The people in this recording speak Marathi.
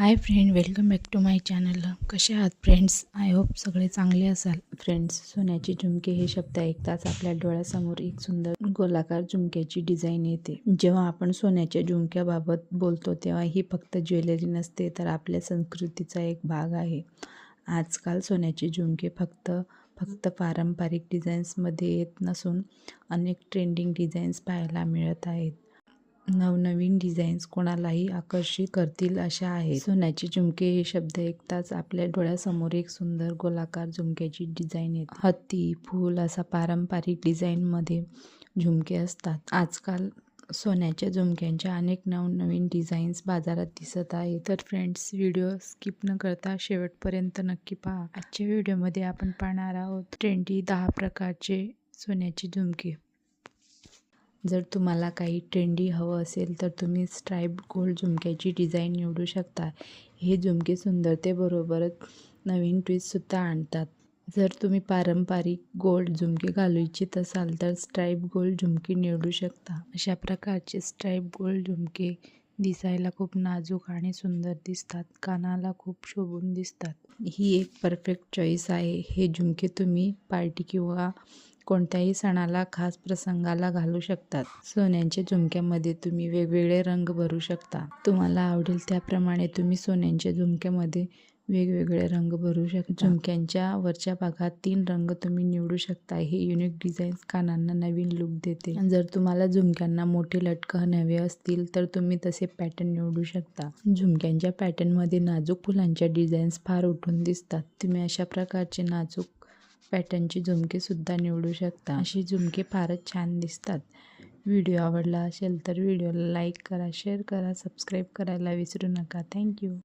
Hi friend welcome back to my channel कसे आहात फ्रेंड्स आय होप सगळे चांगले असाल. फ्रेंड्स सोन्याची झुमके हे शब्द ऐकताच आपल्या डोळ्यासमोर एक सुंदर गोलाकार झुमक्याची डिझाईन येते. जेव्हा आपण सोन्याच्या झुमक्याबाबत बोलतो तेव्हा ही फक्त ज्वेलरी नसते तर आपल्या संस्कृतीचा एक भाग आहे. आजकाल सोन्याचे झुमके फक्त फक्त पारंपरिक डिझाईन्समध्ये येत नसून अनेक ट्रेंडिंग डिझाईन्स पाहायला मिळत आहेत. नवनवीन डिझाईन्स कोणालाही आकर्षित करतील अशा आहेत. सोन्याचे झुमके हे शब्द ऐकताच आपल्या डोळ्यासमोर एक सुंदर गोलाकार झुमक्याची डिझाईन येते. हत्ती फूल असा पारंपरिक डिझाईनमध्ये झुमके असतात. आजकाल सोन्याच्या झुमक्यांच्या अनेक नवनवीन डिझाईन्स बाजारात दिसत आहे तर फ्रेंड्स व्हिडिओ स्किप न करता शेवटपर्यंत नक्की पहा. आजच्या व्हिडिओमध्ये आपण पाहणार आहोत ट्रेंडी दहा प्रकारचे सोन्याचे झुमके. जर तुम्हाला काही ट्रेंडी हवं असेल तर तुम्ही स्ट्राईप गोल्ड झुमक्याची डिझाईन निवडू शकता. हे झुमके सुंदरतेबरोबरच नवीन ट्विस्टसुद्धा आणतात. जर तुम्ही पारंपरिक गोल्ड झुमके घालू इच्छित असाल तर स्ट्राईप गोल्ड झुमके निवडू शकता. अशा प्रकारचे स्ट्राईप गोल्ड झुमके दिसायला खूप नाजूक आणि सुंदर दिसतात. कानाला खूप शोभून दिसतात. ही एक परफेक्ट चॉईस आहे. हे झुमके तुम्ही पार्टी किंवा कोणत्याही सणाला खास प्रसंगाला घालू शकतात. सोन्यांच्या झुमक्यामध्ये तुम्ही वेगवेगळे रंग भरू शकता. तुम्हाला आवडेल त्याप्रमाणे तुम्ही सोन्यांच्या झुमक्यामध्ये वेगवेगळे रंग भरू शकता. झुमक्यांच्या वरच्या भागात तीन रंग तुम्ही निवडू शकता. हे युनिक डिझाईन्स कानांना नवीन लुक देते. जर तुम्हाला झुमक्यांना मोठे लटकन हवे असतील तर तुम्ही तसे पॅटर्न निवडू शकता. झुमक्यांच्या पॅटर्नमध्ये नाजूक फुलांच्या डिझाईन्स फार उठून दिसतात. तुम्ही अशा प्रकारचे नाजूक पॅटर्नची झुमकेसुद्धा निवडू शकता. अशी झुमके फारच छान दिसतात. व्हिडिओ आवडला असेल तर व्हिडिओला लाईक करा शेअर करा सबस्क्राईब करायला विसरू नका. थँक्यू.